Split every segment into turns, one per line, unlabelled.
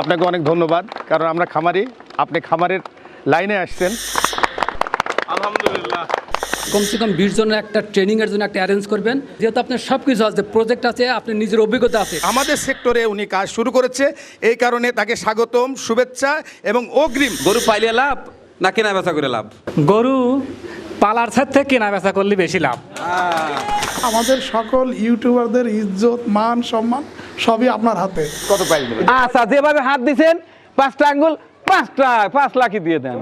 আপনাকে অনেক ধন্যবাদ কারণ আমরা খামারি আপনি খামারের লাইনে আসছেন।
আলহামদুলিল্লাহ।
কমসে কম বিশ জনের একটা ট্রেনিংয়ের জন্য একটা অ্যারেঞ্জ করবেন। যেহেতু আপনার সব কিছু আছে প্রজেক্ট আছে আপনার নিজের অভিজ্ঞতা আছে।
আমাদের সেক্টরে উনি কাজ শুরু করেছে এই কারণে তাকে স্বাগতম শুভেচ্ছা এবং অগ্রিম।
গরু পাইলে লাভ না কেনা বেচা করে লাভ?
গরু পালার থেকে কেনা বেচা করলে বেশি লাভ।
আমাদের সকল ইউটিউবারদের ইজ্জত মান সম্মান সবই আপনার হাতে।
কত প্রাইস দেবেন?
আচ্ছা যেভাবে হাত দিছেন পাঁচটা আঙ্গুল পাঁচটা পাঁচ লাখই দিয়ে দেন।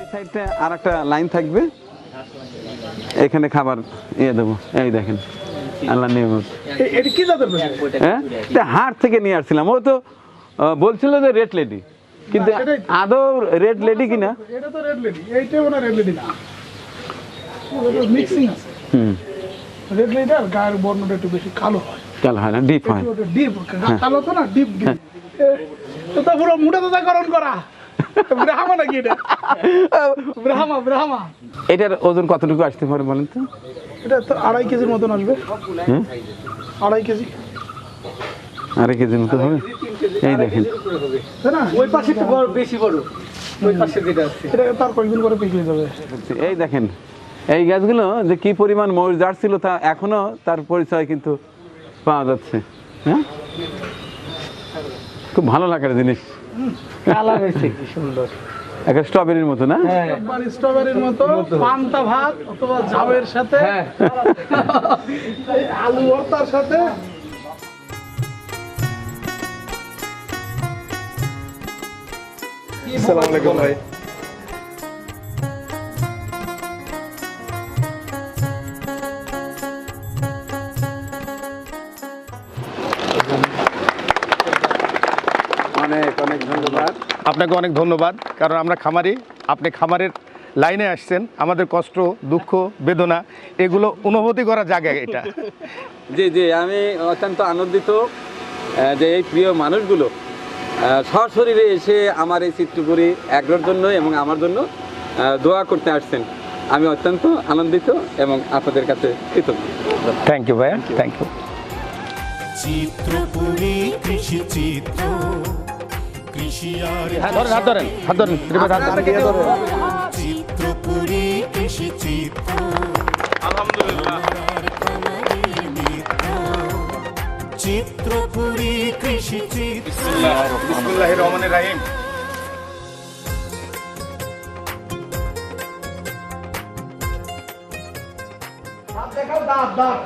এই সাইডে আর একটা লাইন থাকবে। এখানে খাবার ইয়ে দেবো। এই দেখেন আল্লাহ নিয়মত।
এটি কি জাতের
হ্যাঁ? হাট থেকে নিয়ে আসছিলাম। ও তো বলছিল যে রেড লেডি কিন্তু। আদৌ রেড লেডি কিনা?
এটা তো রেড লেডি এইটাই রেড লেডি না। মিক্সিং আছে।
হুম।
রেড লেডির গায়ের বর্ণটা একটু বেশি কালো হয়।
কাল হয় না? ডিপ হয়।
ডিপ কালো তো না? ডিপ তো পুরো করা। ব্রাহ্মা নাকি এটা? ব্রাহ্মা ব্রাহ্মা।
এটার ওজন কতটুকু আসতে পারে বলেন তো?
এটা তো আড়াই কেজির মতন আসবে।
হ্যাঁ
আড়াই কেজি।
আড়াই কেজির মতো হবে? এই দেখেন।
ওই পাশে বেশি বড়। ওই পাশে যেটা আছে।
এটা তার কয়েকদিন পরে পিকলে যাবে।
এই দেখেন এই গাছগুলো যে কি পরিমাণ ময়ূর ছিল তা এখনও তার পরিচয় কিন্তু পাওয়া যাচ্ছে হ্যাঁ? খুব ভালো লাগার জিনিস।
কালার হয়েছে কি সুন্দর।
একটা স্ট্রবেরির মতো না?
একবার স্ট্রবেরির মতো পান্তা ভাত অথবা ঝাবের সাথে। এই আলু ভর্তার সাথে।
আসসালামু আলাইকুম ভাই।
অনেক অনেক ধন্যবাদ।
আপনাকে অনেক ধন্যবাদ কারণ আমরা খামারি আপনি খামারের লাইনে আসছেন আমাদের কষ্ট দুঃখ বেদনা এগুলো অনুভূতি করা জায়গা এটা।
জি জি আমি অত্যন্ত আনন্দিত যে এই প্রিয় মানুষগুলো সশরীরে এসে আমার এই চিত্রপুরী এগ্রোর জন্য এবং আমার জন্য দোয়া করতে আসছেন। আমি অত্যন্ত আনন্দিত এবং আপনাদের কাছে কৃতজ্ঞ।
থ্যাংক ইউ ভাইয়া থ্যাংক ইউ
চিত্রপুরী কৃষি চিত্র।
হ্যাঁ ধরেন হাত ধরেন হাত ধরেন
চিত্রপুরী কৃষি চিত্র
আলহামদুলিল্লাহ
চিত্রপুরী কৃষি চিত্র
রহমানির রহিম।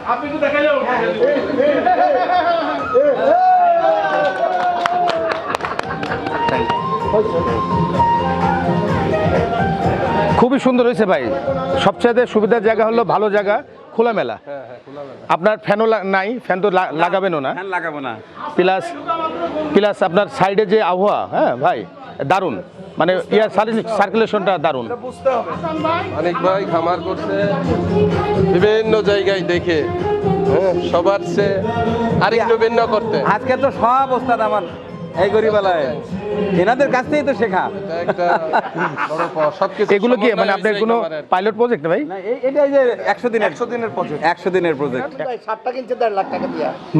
আপনি তো দেখা যাও
খুবই সুন্দর হয়েছে ভাই। সবচেয়ে সুবিধার জায়গা হলো ভালো জায়গা খোলামেলা। আপনার ফ্যানও নাই ফ্যান তো লাগাবেনও না।
ফ্যান লাগাবো না।
প্লাস প্লাস আপনার সাইডে যে আবহাওয়া হ্যাঁ ভাই দারুণ। মানে ইয়ার সার্কুলেশনটা দারুণ।
অনেক ভাই খামার করছে। বিভিন্ন জায়গায় দেখে হ্যাঁ, সবার সে আরেকটু ভিন্ন করতে।
আজকে তো সব ওস্তাদ আমার এই গরিবালায়। এনাদের কাছ থেকেই তো শেখা।
এটা
এগুলো কি মানে আপনার কোনো পাইলট প্রজেক্ট ভাই?
না এটাই যে একশো দিনের একশো দিনের প্রজেক্ট একশো দিনের প্রজেক্ট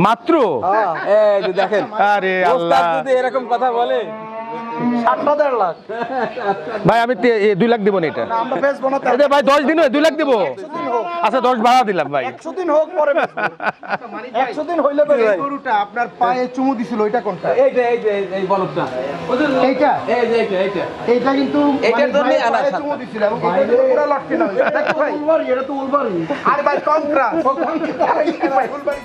মাত্র?
এই যে দেখেন
আরে আল্লাহ
যদি এরকম কথা বলে।
ভাই আমি দুই লাখ দিব না এটা। ভাই দশ দিন হয় দুই লাখ দিব। আচ্ছা দশ ভাড়া দিলাম ভাই।
একশো দিন হোক পরে একশো দিন হইলে গরুটা আপনার পায়ে চুমু দিছিল ওইটা কোনটা?
এইটা এই যে এই বলবটা
এইটা?
এই যে এইটা এইটা।
এইটা কিন্তু
এইটার জন্যই আনা
চুমু দিছিল এবং এটা কিন্তু পুরো লটকে না এটা তো উলবাড়ি এটা তো উলবাড়ি আরে ভাই কন্ট্রা ভাই উলবাড়ি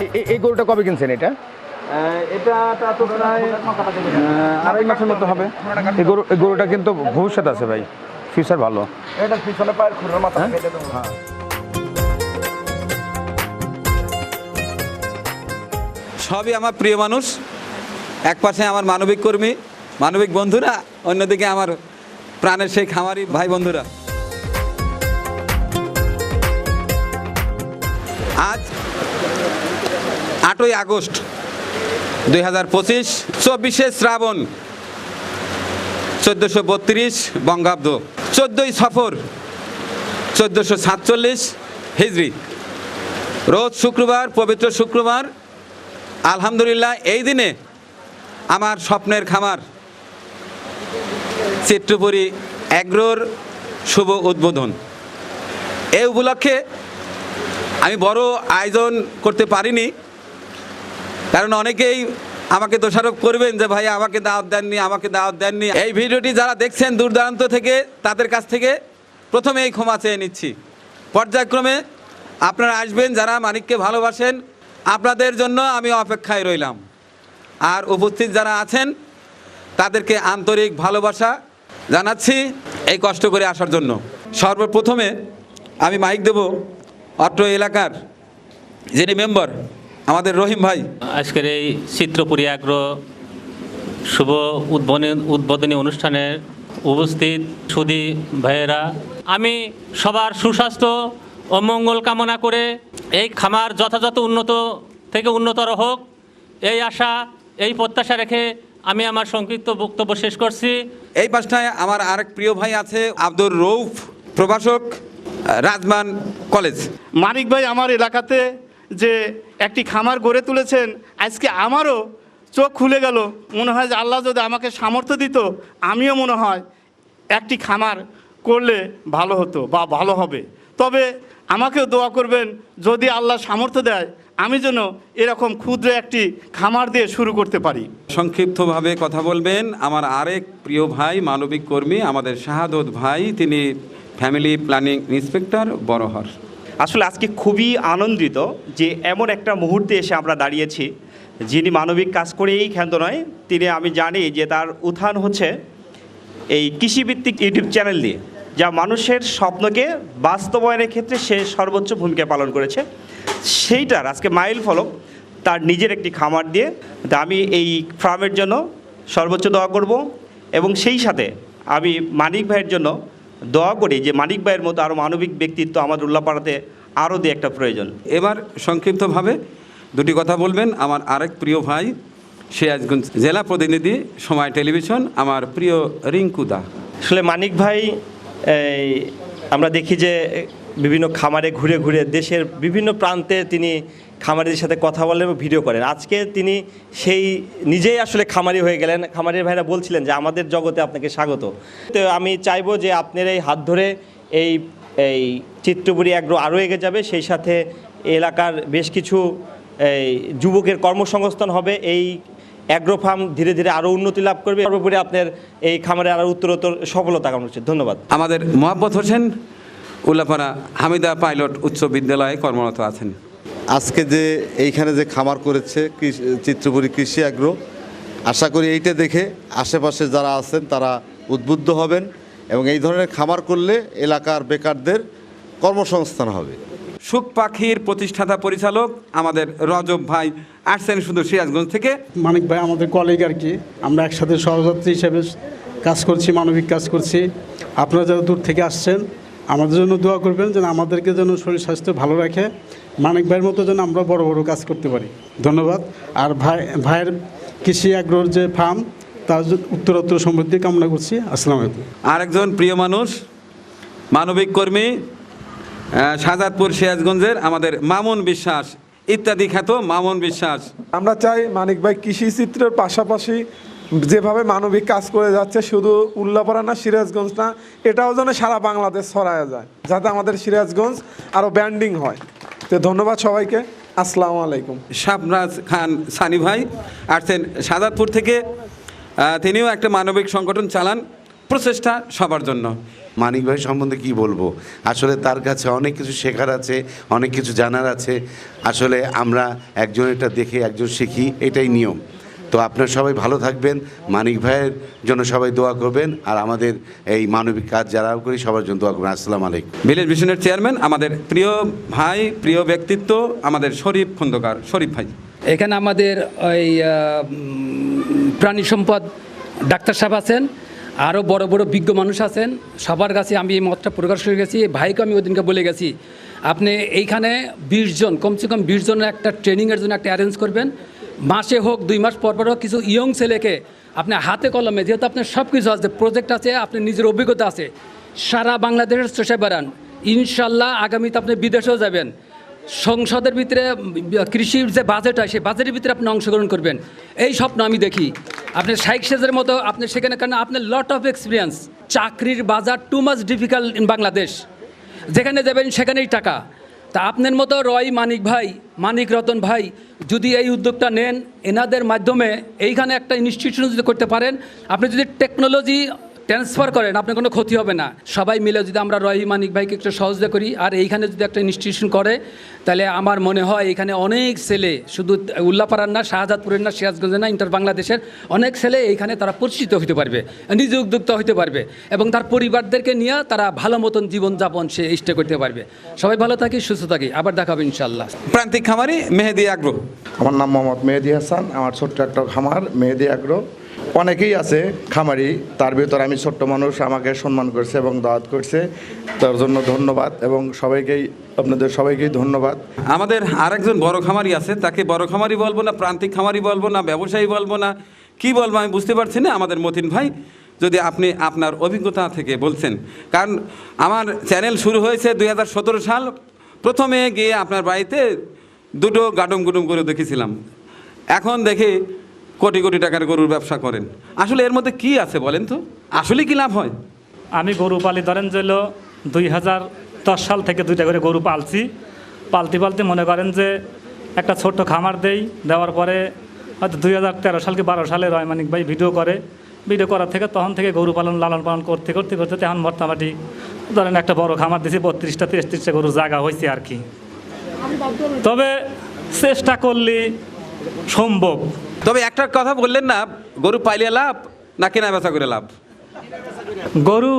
এ- এ- এই গরুটা কবে কিনছেন এটা?
এটা তো প্রায় আড়াই মাসের মতো হবে।
এই গরু এই গরুটা কিন্তু ভবিষ্যৎ আছে ভাই। ফিউচার ভালো।
এটা পিছনে পায়ের খুরের মাথা কেটে
সবই আমার প্রিয় মানুষ।
এক পাশে আমার মানবিক কর্মী মানবিক বন্ধুরা অন্যদিকে আমার প্রাণের সেই খামারি ভাই বন্ধুরা। আজ আটই আগস্ট দুই হাজার পঁচিশ, চব্বিশে শ্রাবণ, চোদ্দোশো বত্রিশ বঙ্গাব্দ, চোদ্দোই সফর, চোদ্দোশো সাতচল্লিশ হিজড়ি রোজ শুক্রবার, পবিত্র শুক্রবার, আলহামদুলিল্লাহ এই দিনে আমার স্বপ্নের খামার চিত্রপুরী অ্যাগ্রোর শুভ উদ্বোধন। এই উপলক্ষে আমি বড় আয়োজন করতে পারিনি কারণ অনেকেই আমাকে দোষারোপ করবেন যে ভাই আমাকে দাওয়াত দেননি, আমাকে দাওয়াত দেননি। এই ভিডিওটি যারা দেখছেন দূর দূরান্ত থেকে, তাদের কাছ থেকে প্রথমে এই ক্ষমা চেয়ে নিচ্ছি। পর্যায়ক্রমে আপনারা আসবেন, যারা মানিককে ভালোবাসেন, আপনাদের জন্য আমি অপেক্ষায় রইলাম। আর উপস্থিত যারা আছেন, তাদেরকে আন্তরিক ভালোবাসা জানাচ্ছি এই কষ্ট করে আসার জন্য। সর্বপ্রথমে আমি মাইক দেব অত্র এলাকার যিনি মেম্বার আমাদের রহিম ভাই।
আজকের এই চিত্রপুরী আগ্রহ শুভ উদ্বোধনী উদ্বোধনী অনুষ্ঠানের উপস্থিত সুদী ভাইয়েরা। আমি সবার সুস্বাস্থ্য ও মঙ্গল কামনা করে এই খামার যথাযথ উন্নত থেকে উন্নতর হোক এই আশা এই প্রত্যাশা রেখে আমি আমার সংক্ষিপ্ত বক্তব্য শেষ করছি।
এই পাশটায় আমার আরেক প্রিয় ভাই আছে আব্দুর রৌফ প্রভাষক রাজমান কলেজ।
মানিক ভাই আমার এলাকাতে যে একটি খামার গড়ে তুলেছেন। আজকে আমারও চোখ খুলে গেল। মনে হয় যে আল্লাহ যদি আমাকে সামর্থ্য দিত, আমিও মনে হয় একটি খামার করলে ভালো হতো বা ভালো হবে। তবে আমাকেও দোয়া করবেন, যদি আল্লাহ সামর্থ্য দেয়, আমি যেন এরকম ক্ষুদ্র একটি খামার দিয়ে শুরু করতে পারি।
সংক্ষিপ্তভাবে কথা বলবেন, আমার আরেক প্রিয় ভাই, মানবিক কর্মী, আমাদের শাহাদত ভাই, তিনি ফ্যামিলি প্ল্যানিং ইন্সপেক্টর বড়হর।
আসলে আজকে খুবই আনন্দিত যে এমন একটা মুহূর্তে এসে আমরা দাঁড়িয়েছি, যিনি মানবিক কাজ করেই ক্ষান্ত নয়, তিনি আমি জানি যে তার উত্থান হচ্ছে এই কৃষিভিত্তিক ইউটিউব চ্যানেল দিয়ে যা মানুষের স্বপ্নকে বাস্তবায়নের ক্ষেত্রে সে সর্বোচ্চ ভূমিকা পালন করেছে। সেইটার আজকে মাইল ফলক তার নিজের একটি খামার দিয়ে, তা আমি এই ফার্মের জন্য সর্বোচ্চ দোয়া করব এবং সেই সাথে আমি মানিক ভাইয়ের জন্য দোয়া করি যে মানিক ভাইয়ের মতো আরও মানবিক ব্যক্তিত্ব আমাদের উল্লাপাড়াতে আরও দিয়ে একটা প্রয়োজন।
এবার সংক্ষিপ্তভাবে দুটি কথা বলবেন। আমার আরেক প্রিয় ভাই সিরাজগঞ্জ জেলা প্রতিনিধি সময় টেলিভিশন আমার প্রিয় রিঙ্কুদা
আসলে মানিক ভাই এই, আমরা দেখি যে বিভিন্ন খামারে ঘুরে ঘুরে দেশের বিভিন্ন প্রান্তে তিনি খামারিদের সাথে কথা বলেন এবং ভিডিও করেন। আজকে তিনি সেই নিজেই আসলে খামারি হয়ে গেলেন। খামারির ভাইরা বলছিলেন যে, আমাদের জগতে আপনাকে স্বাগত। তো আমি চাইব যে, আপনার এই হাত ধরে এই এই চিত্রপুরি অ্যাগ্রো আরও এগিয়ে যাবে। সেই সাথে এলাকার বেশ কিছু, এই যুবকের কর্মসংস্থান হবে। এই অ্যাগ্রো ফার্ম ধীরে ধীরে আরও উন্নতি লাভ করবে। সর্বোপরি আপনার এই খামারে আরও উত্তরোত্তর সফলতা কামনা করছি। ধন্যবাদ।
আমাদের মোহাম্মদ হোসেন, উল্লাপাড়া হামিদা পাইলট উচ্চ বিদ্যালয়ে কর্মরত আছেন।
আজকে যে এইখানে যে খামার করেছে কৃষি- চিত্রপুরী কৃষি আগ্রহ আশা করি এইটা দেখে আশেপাশে যারা আছেন তারা উদ্বুদ্ধ হবেন এবং এই ধরনের খামার করলে এলাকার বেকারদের কর্মসংস্থান হবে।
সুখ পাখির প্রতিষ্ঠাতা পরিচালক আমাদের রজব ভাই আসছেন শুধু সিরাজগঞ্জ থেকে।
মানিক ভাই আমাদের কলিগ আর কি। আমরা একসাথে সহযাত্রী হিসেবে কাজ করছি মানবিক কাজ করছি। আপনারা যারা দূর থেকে আসছেন আমাদের জন্য দোয়া করবেন যেন আমাদেরকে যেন শরীর স্বাস্থ্য ভালো রাখে। মানিক ভাইয়ের মতো যেন আমরা বড় বড় কাজ করতে পারি। ধন্যবাদ। আর ভাই ভাইয়ের কৃষি আগ্রহের যে ফার্ম তার জন্য উত্তরোত্তর সমৃদ্ধি কামনা করছি। আসসালাম আলাইকুম।
আরেকজন প্রিয় মানুষ মানবিক কর্মী আহ, শাহজাদপুর সিরাজগঞ্জের আমাদের মামুন বিশ্বাস ইত্যাদি খ্যাত মামুন বিশ্বাস।
আমরা চাই মানিক ভাই কৃষি চিত্রের পাশাপাশি যেভাবে মানবিক কাজ করে যাচ্ছে শুধু উল্লাপাড়া না সিরাজগঞ্জ না এটাও যেন সারা বাংলাদেশ ছড়ায় যায় যাতে আমাদের সিরাজগঞ্জ আরও ব্যান্ডিং হয়। তো ধন্যবাদ সবাইকে। আসসালামু আলাইকুম।
শাবনাজ খান সানি ভাই আসছেন সাদাতপুর থেকে। তিনিও একটা মানবিক সংগঠন চালান প্রচেষ্টা সবার জন্য।
মানিক ভাই সম্বন্ধে কি বলব? আসলে তার কাছে অনেক কিছু শেখার আছে অনেক কিছু জানার আছে। আসলে আমরা একজন এটা দেখে একজন শিখি এটাই নিয়ম। তো আপনারা সবাই ভালো থাকবেন। মানিক ভাইয়ের জন্য সবাই দোয়া করবেন। আর আমাদের এই মানবিক কাজ যারা করি সবার জন্য দোয়া করবেন। আসসালামু আলাইকুম।
ভিলেজ মিশনের চেয়ারম্যান আমাদের প্রিয় ভাই প্রিয় ব্যক্তিত্ব আমাদের শরীফ খন্দকার। শরীফ ভাই।
এখানে আমাদের ওই প্রাণী সম্পদ ডাক্তার সাহেব আছেন। আরও বড় বড় বিজ্ঞ মানুষ আছেন। সবার কাছে আমি এই মতটা প্রকাশ করে গেছি। ভাইকে আমি ওদিনকে বলে গেছি আপনি এইখানে বিশ জন কমসে কম বিশ জনের একটা ট্রেনিংয়ের জন্য একটা অ্যারেঞ্জ করবেন। মাসে হোক, দুই মাস পর পর হোক, কিছু ইয়ং ছেলেকে আপনি হাতে কলমে, যেহেতু আপনার সব কিছু আছে প্রজেক্ট আছে আপনার নিজের অভিজ্ঞতা আছে, সারা বাংলাদেশের চেষ্টা বেড়ান। ইনশাল্লাহ আগামীতে আপনি বিদেশেও যাবেন। সংসদের ভিতরে, কৃষির যে বাজেট হয়, সেই বাজেটের ভিতরে আপনি অংশগ্রহণ করবেন। এই স্বপ্ন আমি দেখি। আপনি শাইক সেজের মতো, আপনি সেখানে, কারণ আপনার লট অফ এক্সপিরিয়েন্স চাকরির বাজার too much difficult in Bangladesh যেখানে যাবেন, সেখানেই টাকা। তা আপনার মতো রয় মানিক ভাই, মানিক রতন ভাই যদি এই উদ্যোগটা নেন, এনাদের মাধ্যমে এইখানে একটা ইনস্টিটিউশন যদি করতে পারেন, আপনি যদি টেকনোলজি ট্রান্সফার করেন আপনার কোনো ক্ষতি হবে না। সবাই মিলে যদি আমরা রহি মানিক ভাইকে একটু সহযোগিতা করি আর এইখানে যদি একটা ইনস্টিটিউশন করে তাহলে আমার মনে হয় এখানে অনেক ছেলে শুধু উল্লাপাড়ার না শাহজাদপুরের না সিরাজগঞ্জের না ইন্টার বাংলাদেশের অনেক ছেলে এইখানে তারা পরিচিত হতে পারবে নিজে উদ্যোক্তা হতে পারবে এবং তার পরিবারদেরকে নিয়ে তারা ভালো মতন জীবনযাপন সে ইষ্ট করতে পারবে। সবাই ভালো থাকি সুস্থ থাকি আবার দেখাবে ইনশাল্লাহ
প্রান্তিক খামারি মেহেদি আগ্রহ।
আমার নাম মোহাম্মদ মেহেদি হাসান আমার ছোট্ট একটা খামার মেহেদি আগ্রহ। অনেকেই আছে, খামারি, তার ভিতর আমি ছোট্ট মানুষ, আমাকে সম্মান করছে এবং দাওয়াত করছে। তার জন্য ধন্যবাদ এবং সবাইকেই, আপনাদের সবাইকেই ধন্যবাদ।
আমাদের আরেকজন বড় খামারি আছে, তাকে বড় খামারি বলব না, প্রান্তিক খামারি বলব না, ব্যবসায়ী বলব না, কি বলব আমি বুঝতে পারছি না, আমাদের মতিন ভাই, যদি আপনি আপনার অভিজ্ঞতা থেকে বলছেন। কারণ আমার চ্যানেল শুরু হয়েছে দুই হাজার সতেরো সাল, প্রথমে গিয়ে আপনার বাড়িতে দুটো গাডুম গুডুম করে দেখেছিলাম। এখন দেখি কোটি কোটি টাকার গরুর ব্যবসা করেন। আসলে এর মধ্যে কি আছে বলেন তো? আসলে কি লাভ হয়?
আমি গরু পালি, ধরেন যে দুই হাজার দশ সাল থেকে দুইটা করে গরু পালছি। পালতে পালতে মনে করেন যে একটা ছোট্ট খামার দেই, দেওয়ার পরে হয়তো দুই হাজার তেরো সাল কি বারো সালে রয়মানিক ভাই ভিডিও করে। ভিডিও করার থেকে তখন থেকে গরু পালন, লালন পালন করতে করতে করতে এখন মোটামুটি ধরেন একটা বড় খামার দিয়েছি বত্রিশটা, তেত্রিশটা গরু জায়গা হয়েছে আর কি। তবে চেষ্টা করলে সম্ভব।
তবে একটা কথা বললেন না গরু পাইলে লাভ না কেনা বেচা করে লাভ?
গরু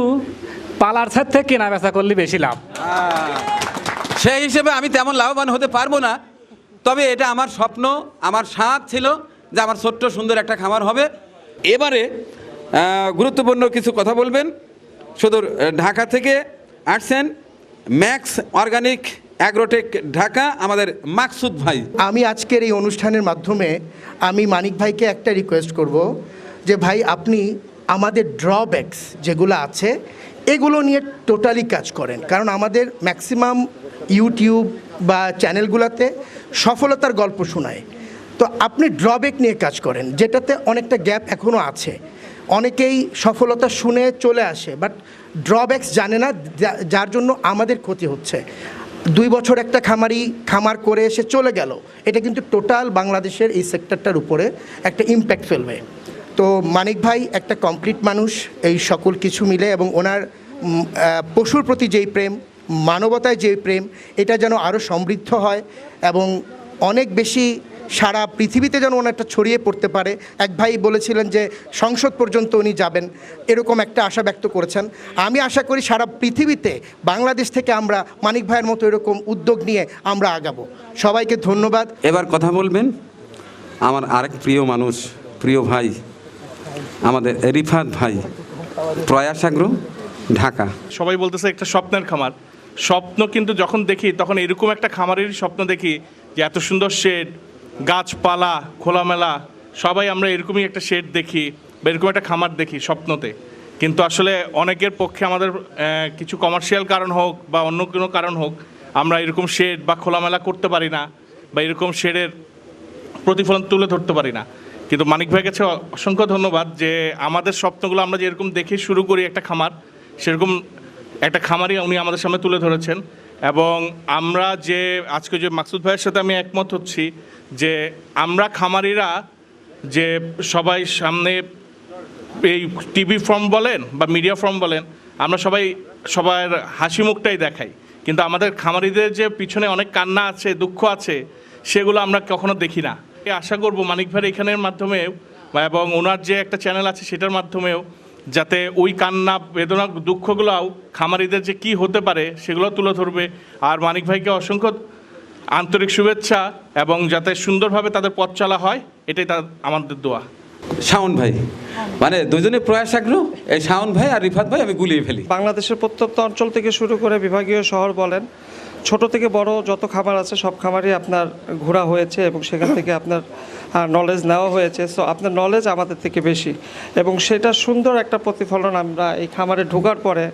পালার ছাদ থেকে কেনা বেচা করলে বেশি লাভ।
সেই হিসেবে আমি তেমন লাভবান হতে পারব না। তবে এটা আমার স্বপ্ন আমার স্বাদ ছিল যে আমার ছোট্ট সুন্দর একটা খামার হবে। এবারে গুরুত্বপূর্ণ কিছু কথা বলবেন। শুধু ঢাকা থেকে আসছেন ম্যাক্স অর্গানিক অ্যাগ্রোটেক ঢাকা, আমাদের মাকসুদ ভাই।
আমি আজকের এই অনুষ্ঠানের মাধ্যমে আমি মানিক ভাইকে একটা রিকোয়েস্ট করব যে, ভাই, আপনি আমাদের ড্রব্যাকস যেগুলো আছে, এগুলো নিয়ে টোটালি কাজ করেন। কারণ আমাদের ম্যাক্সিমাম ইউটিউব বা চ্যানেলগুলোতে সফলতার গল্প শোনায়। তো আপনি ড্রব্যাক নিয়ে কাজ করেন, যেটাতে অনেকটা গ্যাপ এখনও আছে। অনেকেই সফলতা শুনে চলে আসে বাট ড্রব্যাকস জানে না যার জন্য আমাদের ক্ষতি হচ্ছে। দুই বছর একটা খামারি খামার করে এসে চলে গেল। এটা কিন্তু টোটাল বাংলাদেশের এই সেক্টরটার উপরে একটা ইম্প্যাক্ট ফেলবে। তো মানিক ভাই একটা কমপ্লিট মানুষ, এই সকল কিছু মিলে এবং ওনার পশুর প্রতি যেই প্রেম, মানবতায় যেই প্রেম, এটা যেন আরও সমৃদ্ধ হয় এবং অনেক বেশি সারা পৃথিবীতে যেন ওনারটা ছড়িয়ে পড়তে পারে। এক ভাই বলেছিলেন যে সংসদ পর্যন্ত উনি যাবেন। এরকম একটা আশা ব্যক্ত করেছেন। আমি আশা করি সারা পৃথিবীতে বাংলাদেশ থেকে আমরা মানিক ভাইয়ের মতো এরকম উদ্যোগ নিয়ে আমরা আগাবো। সবাইকে ধন্যবাদ।
এবার কথা বলবেন আমার আরেক প্রিয় মানুষ প্রিয় ভাই আমাদের রিফাত ভাই প্রয়াস আগ্রহ ঢাকা।
সবাই বলতেছে একটা স্বপ্নের খামার। স্বপ্ন কিন্তু যখন দেখি তখন এরকম একটা খামারেরই স্বপ্ন দেখি যে এত সুন্দর শেড গাছপালা, খোলামেলা, সবাই আমরা এরকমই একটা শেড দেখি বা এরকম একটা খামার দেখি স্বপ্নতে। কিন্তু আসলে অনেকের পক্ষে আমাদের কিছু কমার্শিয়াল কারণ হোক বা অন্য কোনো কারণ হোক, আমরা এরকম শেড বা খোলামেলা করতে পারি না বা এরকম শেডের প্রতিফলন তুলে ধরতে পারি না। কিন্তু মানিক ভাই কাছে অসংখ্য ধন্যবাদ যে আমাদের স্বপ্নগুলো আমরা যেরকম দেখে শুরু করি একটা খামার, সেরকম একটা খামারই উনি আমাদের সামনে তুলে ধরেছেন। এবং আমরা যে, আজকে যে মাকসুদ ভাইয়ের সাথে আমি একমত হচ্ছি যে আমরা খামারিরা যে সবাই সামনে এই টিভি ফর্ম বলেন বা মিডিয়া ফর্ম বলেন, আমরা সবাই সবার হাসি মুখটাই দেখাই। কিন্তু আমাদের খামারিদের যে পিছনে অনেক কান্না আছে, দুঃখ আছে, সেগুলো আমরা কখনো দেখি না। আশা করব মানিক ভাই এখানের মাধ্যমেও এবং ওনার যে একটা চ্যানেল আছে, সেটার মাধ্যমেও যাতে ওই কান্না বেদনা দুঃখগুলোও খামারিদের যে কি হতে পারে সেগুলো তুলে ধরবে। আর মানিক ভাইকে অসংখ্য আন্তরিক শুভেচ্ছা এবং যাতে সুন্দরভাবে তাদের পথ চলা হয় এটাই তার আমাদের দোয়া।
শাওন ভাই মানে দুজনে প্রয়াস আগ্রহ? এই শাওন ভাই আর রিফাত ভাই আমি গুলিয়ে ফেলি।
বাংলাদেশের প্রত্যন্ত অঞ্চল থেকে শুরু করে বিভাগীয় শহর বলেন ছোট থেকে বড় যত খাবার আছে, সব খাবারই আপনার ঘোরা হয়েছে এবং সেখান থেকে আপনার নলেজ নেওয়া হয়েছে। সো আপনার নলেজ আমাদের থেকে বেশি। এবং সেটা সুন্দর একটা প্রতিফলন আমরা এই খামারে ঢোকার পরে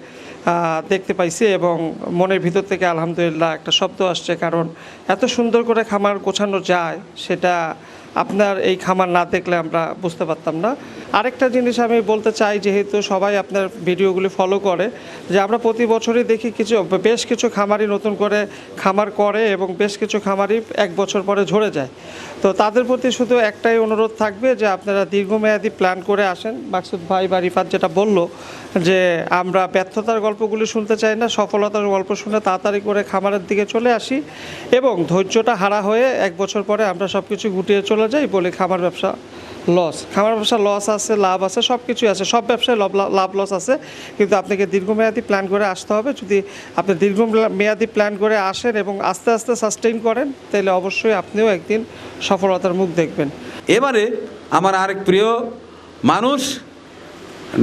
দেখতে পাইছি এবং মনের ভিতর থেকে আলহামদুলিল্লাহ একটা শব্দ আসছে। কারণ এত সুন্দর করে খামার গোছানো যায়, সেটা আপনার এই খামার না দেখলে আমরা বুঝতে পারতাম না। আরেকটা জিনিস আমি বলতে চাই, যেহেতু সবাই আপনার ভিডিওগুলি ফলো করে, যে আমরা প্রতি বছরই দেখি কিছু, বেশ কিছু খামারই নতুন করে খামার করে এবং বেশ কিছু খামারই এক বছর পরে ঝরে যায়। তো তাদের প্রতি শুধু একটাই অনুরোধ থাকবে, যে আপনারা দীর্ঘমেয়াদী প্ল্যান করে আসেন। মাকসুদ ভাই বা রিফাত যেটা বলল, যে আমরা ব্যর্থতার গল্পগুলি শুনতে চাই না, সফলতার গল্প শুনে তাড়াতাড়ি করে খামারের দিকে চলে আসি এবং ধৈর্যটা হারা হয়ে এক বছর পরে আমরা সব কিছু গুটিয়ে চলে যাই বলে খাবার ব্যবসা লস খাবার ব্যবসা লস আছে, লাভ আছে সব কিছুই আছে। সব ব্যবসায় লাভ লস আছে। কিন্তু আপনাকে দীর্ঘমেয়াদী প্ল্যান করে আসতে হবে। যদি আপনি দীর্ঘ মেয়াদি প্ল্যান করে আসেন এবং আস্তে আস্তে সাস্টেইন করেন, তাহলে অবশ্যই আপনিও একদিন সফলতার মুখ দেখবেন।
এবারে আমার আরেক প্রিয় মানুষ,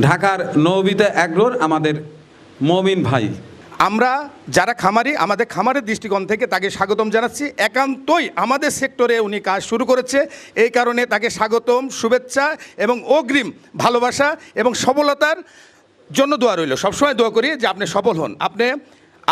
ঢাকার নবিতা অ্যাগ্রোর আমাদের মমিন ভাই।
আমরা যারা খামারি, আমাদের খামারের দৃষ্টিকোণ থেকে তাকে স্বাগতম জানাচ্ছি। একান্তই আমাদের সেক্টরে উনি কাজ শুরু করেছে। এই কারণে তাকে স্বাগতম, শুভেচ্ছা এবং অগ্রিম ভালোবাসা এবং সফলতার জন্য দোয়া রইল। সবসময় দোয়া করি যে আপনি সফল হন। আপনি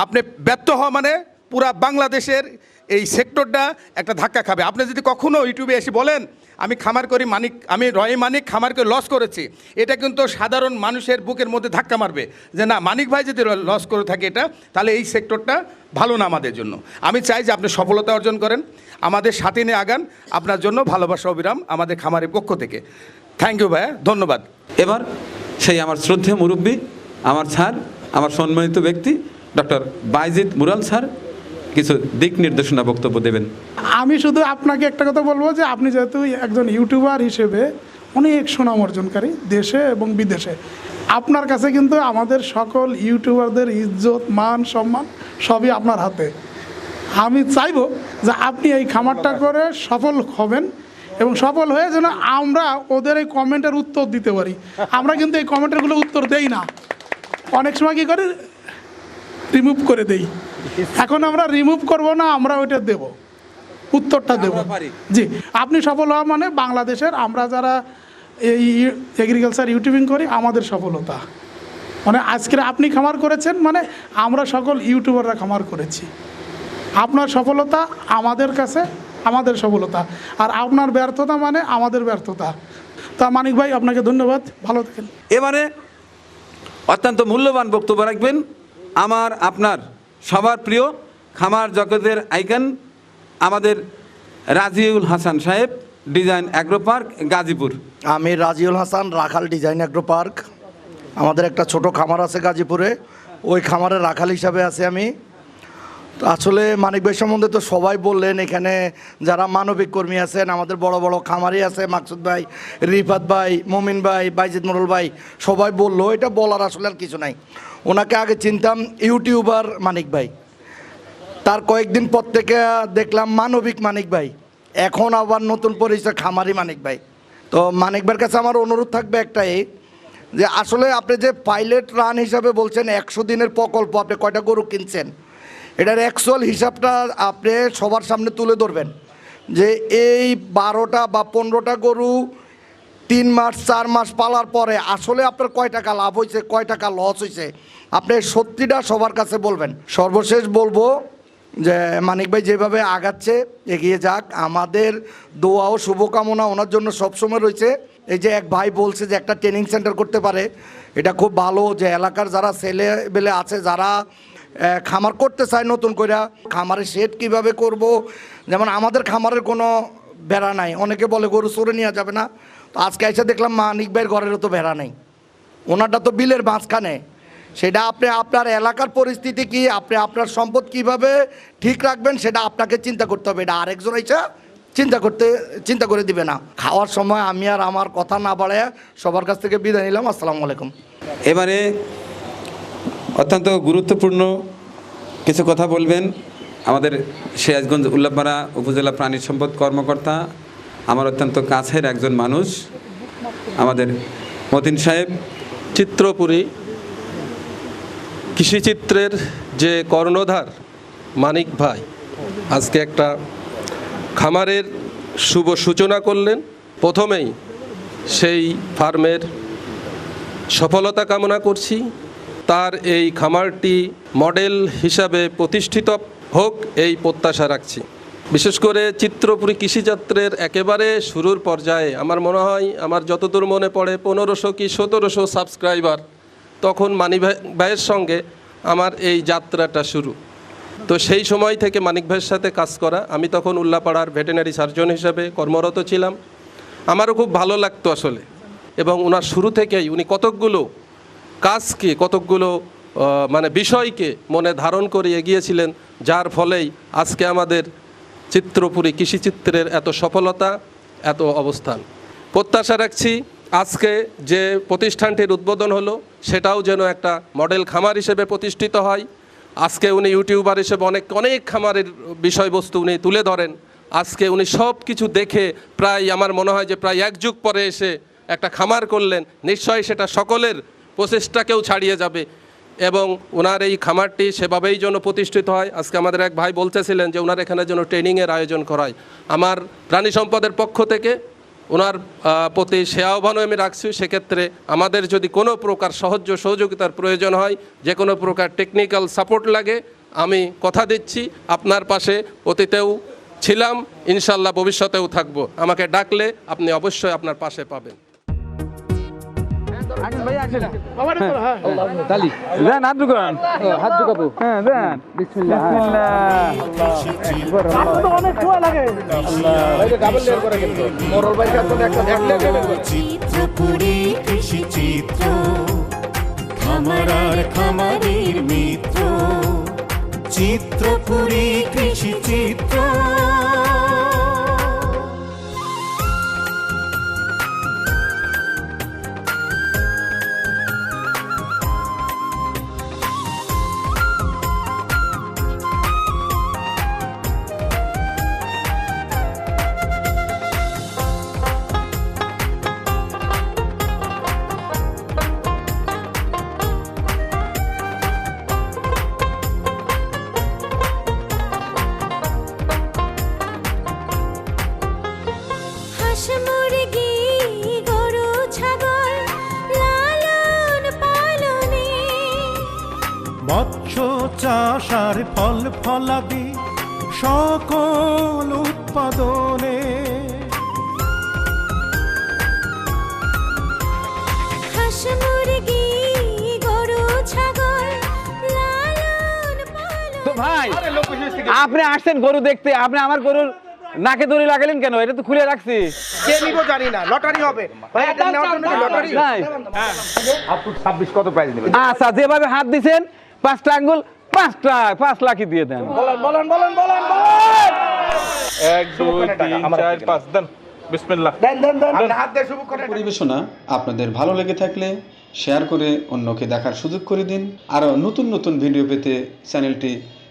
আপনি ব্যর্থ হওয়া মানে পুরা বাংলাদেশের এই সেক্টরটা একটা ধাক্কা খাবে। আপনি যদি কখনো ইউটিউবে এসে বলেন, আমি খামার করি মানিক, আমি রয় মানিক, খামার করে লস করেছি। এটা কিন্তু সাধারণ মানুষের বুকের মধ্যে ধাক্কা মারবে। যে না, মানিক ভাই যদি লস করে থাকে এটা, তাহলে এই সেক্টরটা ভালো না আমাদের জন্য। আমি চাই যে আপনি সফলতা অর্জন করেন, আমাদের সাথে নিয়ে আগান, আপনার জন্য ভালোবাসা অবিরাম আমাদের খামারের পক্ষ থেকে। থ্যাংক ইউ ভাইয়া। ধন্যবাদ।
এবার সেই আমার শ্রদ্ধেয় মুরব্বী, আমার স্যার, আমার সম্মানিত ব্যক্তি, ডক্টর বাইজিৎ মুরাল স্যার কিছু দিক নির্দেশনা বক্তব্য দেবেন।
আমি শুধু আপনাকে একটা কথা বলব যে আপনি যেহেতু একজন ইউটিউবার হিসেবে অনেক সুনাম অর্জনকারী দেশে এবং বিদেশে, আপনার কাছে কিন্তু আমাদের সকল ইউটিউবারদের ইজ্জত, মান, সম্মান সবই আপনার হাতে। আমি চাইব যে আপনি এই খামারটা করে সফল হবেন এবং সফল হয়ে যেন আমরা ওদের এই কমেন্টের উত্তর দিতে পারি। আমরা কিন্তু এই কমেন্টেরগুলো উত্তর দেই না। অনেক সময় কী করি? রিমুভ করে দেই। এখন আমরা রিমুভ করব না আমরা ওইটা দেব। উত্তরটা দেব। জি আপনি সফল হওয়া মানে বাংলাদেশের আমরা যারা এই এগ্রিকালচার ইউটিউবিং করি আমাদের সফলতা। মানে আজকে আপনি খামার করেছেন মানে আমরা সকল ইউটিউবাররা খামার করেছি। আপনার সফলতা আমাদের কাছে আমাদের সফলতা। আর আপনার ব্যর্থতা মানে আমাদের ব্যর্থতা। তা মানিক ভাই আপনাকে ধন্যবাদ। ভালো থাকেন।
এবারে অত্যন্ত মূল্যবান বক্তব্য রাখবেন। আমার আপনার সবার প্রিয় খামার জগতের আইকন আমাদের রাজিউল হাসান সাহেব, ডিজাইন অ্যাগ্রো পার্ক, গাজীপুর।
আমি Raziul Hasan, Rakhal design agro park. আমাদের একটা ছোট খামার আছে গাজীপুরে। ওই খামারে রাখাল হিসাবে আছি আমি। আসলে মানিক ভাই সম্বন্ধে তো সবাই বললেন, এখানে যারা মানবিক কর্মী আছেন, আমাদের বড় বড় খামারি আছে, মাকসুদ ভাই, রিফাত ভাই, মমিন ভাই, বাইজিদ মোরল ভাই, সবাই বলল, এটা বলার আসলে আর কিছু নাই। ওনাকে আগে চিনতাম ইউটিউবার মানিক ভাই। তার কয়েকদিন পর থেকে দেখলাম মানবিক মানিক ভাই। এখন আবার নতুন পরিচয় খামারি মানিক ভাই। তো মানিক ভাইয়ের কাছে আমার অনুরোধ থাকবে একটাই, যে আসলে আপনি যে পাইলট রান হিসাবে বলছেন, একশো দিনের প্রকল্প, আপনি কয়টা গরু কিনছেন? এটার অ্যাকচুয়াল হিসাবটা আপনি সবার সামনে তুলে ধরবেন। যে এই বারোটা বা পনেরোটা গরু তিন মাস, চার মাস পালার পরে আসলে আপনার কয় টাকা লাভ হয়েছে কয় টাকা লস হয়েছে আপনি সত্যিটা সবার কাছে বলবেন। সর্বশেষ বলব যে মানিক ভাই যেভাবে আগাচ্ছে, এগিয়ে যাক। আমাদের দোয়া ও শুভকামনা ওনার জন্য সবসময় রয়েছে। এই যে এক ভাই বলছে যে একটা ট্রেনিং সেন্টার করতে পারে, এটা খুব ভালো যে এলাকার যারা ছেলে বেলে আছে, যারা খামার করতে চায় নতুন করে খামারের শেড কীভাবে করব? যেমন আমাদের খামারের কোনো বেড়া নাই। অনেকে বলে গরু চড়ে নেওয়া যাবে না। তো আজকে এসে দেখলাম মানিক ভাইয়ের ঘরেরও তো বেড়া নেই। ওনারটা তো বিলের মাঝখানে। সেটা আপনি আপনার এলাকার পরিস্থিতি কি? আপনি আপনার সম্পদ কীভাবে ঠিক রাখবেন? সেটা আপনাকে চিন্তা করতে হবে। এটা আরেকজন এসে চিন্তা করতে, চিন্তা করে দিবে না। খাওয়ার সময় আমি আর আমার কথা না বাড়ায় সবার কাছ থেকে বিদায় নিলাম। আসসালামু আলাইকুম।
এবারে অত্যন্ত গুরুত্বপূর্ণ কিছু কথা বলবেন। আমাদের সিরাজগঞ্জ উল্লাপাড়া উপজেলা প্রাণী সম্পদ কর্মকর্তা, আমার অত্যন্ত কাছের একজন মানুষ, আমাদের মতিন সাহেব।
চিত্রপুরী কৃষিচিত্রের যে কর্ণধার মানিক ভাই, আজকে একটা খামারের শুভ সূচনা করলেন। প্রথমেই সেই ফার্মের সফলতা কামনা করছি। তার এই খামারটি মডেল হিসাবে প্রতিষ্ঠিত হোক, এই প্রত্যাশা রাখছি। বিশেষ করে চিত্রপুরী কৃষিযাত্রের একেবারে শুরুর পর্যায়ে আমার মনে হয়, আমার যতদূর মনে পড়ে পনেরোশো কি সতেরোশো সাবস্ক্রাইবার, তখন মানিক ভাই ভাইয়ের সঙ্গে আমার এই যাত্রাটা শুরু। তো সেই সময় থেকে মানিক ভাইয়ের সাথে কাজ করা, আমি তখন উল্লাপাড়ার ভেটেনারি সার্জন হিসাবে কর্মরত ছিলাম। আমারও খুব ভালো লাগতো আসলে। এবং ওনার শুরু থেকেই উনি কতকগুলো কাজকে, কতকগুলো মানে বিষয়কে মনে ধারণ করে এগিয়েছিলেন, যার ফলেই আজকে আমাদের চিত্রপুরী কৃষিচিত্রের এত সফলতা, এত অবস্থান। প্রত্যাশা রাখছি, আজকে যে প্রতিষ্ঠানটির উদ্বোধন হলো, সেটাও যেন একটা মডেল খামার হিসেবে প্রতিষ্ঠিত হয়। আজকে উনি ইউটিউবার হিসেবে অনেক অনেক খামারের বিষয়বস্তু উনি তুলে ধরেন। আজকে উনি সব কিছু দেখে প্রায়, আমার মনে হয় যে প্রায় এক যুগ পরে এসে একটা খামার করলেন। নিশ্চয়ই সেটা সকলের প্রচেষ্টাকেও ছাড়িয়ে যাবে। এবং ওনার এই খামারটি সেভাবেই যেন প্রতিষ্ঠিত হয়। আজকে আমাদের এক ভাই বলতেছিলেন যে ওনার এখানে যেন ট্রেনিংয়ের আয়োজন করায়। আমার প্রাণী সম্পদের পক্ষ থেকে ওনার প্রতি সে আহ্বানও আমি রাখছি। সেক্ষেত্রে আমাদের যদি কোনো প্রকার সাহায্য সহযোগিতার প্রয়োজন হয়, যে কোনো প্রকার টেকনিক্যাল সাপোর্ট লাগে, আমি কথা দিচ্ছি। আপনার পাশে অতীতেও ছিলাম, ইনশাল্লাহ ভবিষ্যতেও থাকব। আমাকে ডাকলে আপনি অবশ্যই আপনার পাশে পাবেন।
তালি। দেন হাত ঢুকান। হাত ঢুকাবো। হ্যাঁ দেন। বিসমিল্লাহ।
চিত্রপুরী কৃষি চিত্র। খামার খামারির মিত্র। চিত্রপুরী কৃষি চিত্র।
ভাই। আপনি আসছেন গরু দেখতে আপনি আমার গরুর নাকে দড়ি লাগালেন কেন? এটা তো খুলে রাখছি।
কে নিব জানি না লটারি হবে। ভাই এটা নেওয়ার জন্য কি লটারি।
নাই
ছাব্বিশ কত প্রাইজ নেবে
আচ্ছা যেভাবে হাত দিছেন পাঁচটা আঙ্গুল পাঁচটা পাঁচ লাখই দিয়ে দেন।
বলেন বলেন বলেন বলেন বলেন।
এক দুই তিন চার পাঁচ দেন। বিসমিল্লাহ।
দেন দেন দেন হাত দিয়ে শুভ করে
পরিবেশনা আপনাদের ভালো লেগে থাকলে শেয়ার করে অন্যকে দেখার সুযোগ করে দিন। আরও নতুন নতুন ভিডিও পেতে চ্যানেলটি